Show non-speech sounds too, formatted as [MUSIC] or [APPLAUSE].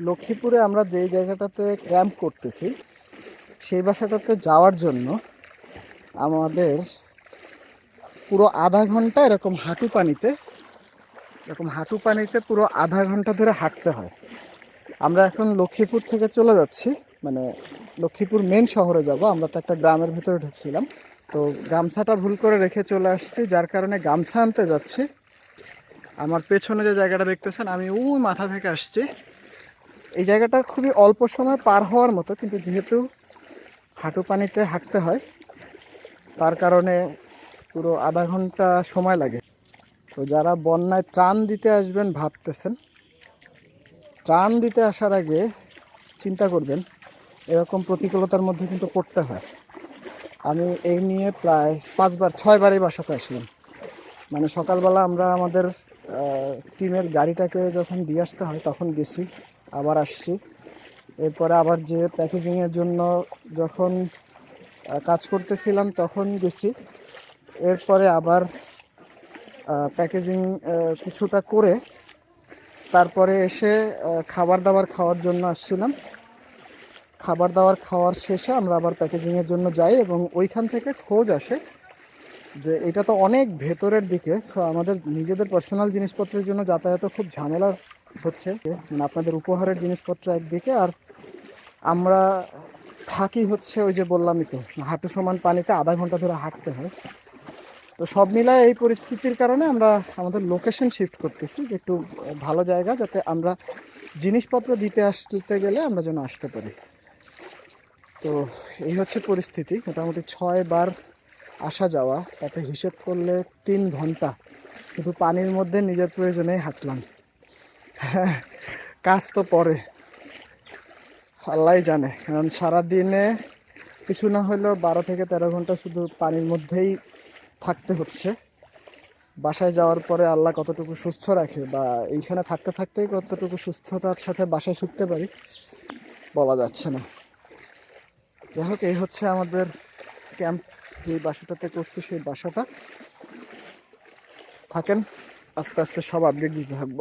লক্ষ্মীপুরে আমরা যেই জায়গাটাতে ক্যাম্প করতেছি, সেই বাসাটাতে যাওয়ার জন্য আমাদের পুরো আধা ঘণ্টা এরকম হাঁটু পানিতে, এরকম হাঁটু পানিতে পুরো আধা ঘণ্টা ধরে হাঁটতে হয়। আমরা এখন লক্ষ্মীপুর থেকে চলে যাচ্ছি মানে লক্ষ্মীপুর মেন শহরে যাব। আমরা তো একটা গ্রামের ভিতরে ঢুকছিলাম। তো গামছাটা ভুল করে রেখে চলে আসছি, যার কারণে গামছা আনতে যাচ্ছি। আমার পেছনে যে জায়গাটা দেখতেছেন, আমি ওই মাথা থেকে আসছি। এই জায়গাটা খুবই অল্প সময় পার হওয়ার মতো, কিন্তু যেহেতু হাঁটু পানিতে হাঁটতে হয়, তার কারণে পুরো আধা ঘণ্টা সময় লাগে। তো যারা বন্যায় ত্রাণ দিতে আসবেন ভাবতেছেন, ত্রাণ দিতে আসার আগে চিন্তা করবেন, এরকম প্রতিকূলতার মধ্যে কিন্তু পড়তে হয়। আমি এই নিয়ে প্রায় পাঁচবার, ছয়বারই বাসাতে আসলাম। মানে সকালবেলা আমরা আমাদের টিমের গাড়িটাকে যখন দিয়ে আসতে হয়, তখন গেছি। আবার আসছি। এরপরে আবার যে প্যাকেজিংয়ের জন্য যখন কাজ করতেছিলাম তখন গেছি। এরপরে আবার প্যাকেজিং কিছুটা করে তারপরে এসে খাবার দাবার খাওয়ার জন্য আসছিলাম। খাবার দাবার খাওয়ার শেষে আমরা আবার প্যাকেজিংয়ের জন্য যাই এবং ওইখান থেকে খোঁজ আসে যে এটা তো অনেক ভেতরের দিকে সো আমাদের নিজেদের পার্সোনাল জিনিসপত্রের জন্য যাতায়াত খুব ঝামেলা হচ্ছে মানে আপনাদের উপহারের জিনিসপত্র একদিকে আর আমরা থাকি হচ্ছে ওই যে বললামই তো, হাঁটু সমান পানিতে আধা ঘণ্টা ধরে হাঁটতে হয়। তো সব মিলায় এই পরিস্থিতির কারণে আমরা আমাদের লোকেশন শিফট করতেছি যে একটু ভালো জায়গা যাতে আমরা জিনিসপত্র দিতে আসতে গেলে আমরা যেন আসতে পারি। তো এই হচ্ছে পরিস্থিতি, মোটামুটি ছয় বার আসা যাওয়া, তাতে হিসেব করলে তিন ঘণ্টা শুধু পানির মধ্যে নিজের প্রয়োজনেই হাঁটলাম। [LAUGHS] কাজ তো পরে। আল্লাহ জানে, কারণ সারাদিনে কিছু না হলেও বারো থেকে তেরো ঘণ্টা শুধু পানির মধ্যেই থাকতে হচ্ছে। বাসায় যাওয়ার পরে আল্লাহ কতটুকু সুস্থ রাখে বা এইখানে থাকতে থাকতেই কতটুকু সুস্থতার সাথে বাসায় ফিরতে পারি, বলা যাচ্ছে না। যাই হোক, এই হচ্ছে আমাদের ক্যাম্প, যে বাসাটাতে করছি সেই বাসাটা। থাকেন, আস্তে আস্তে সব আপডেট দিতে থাকব।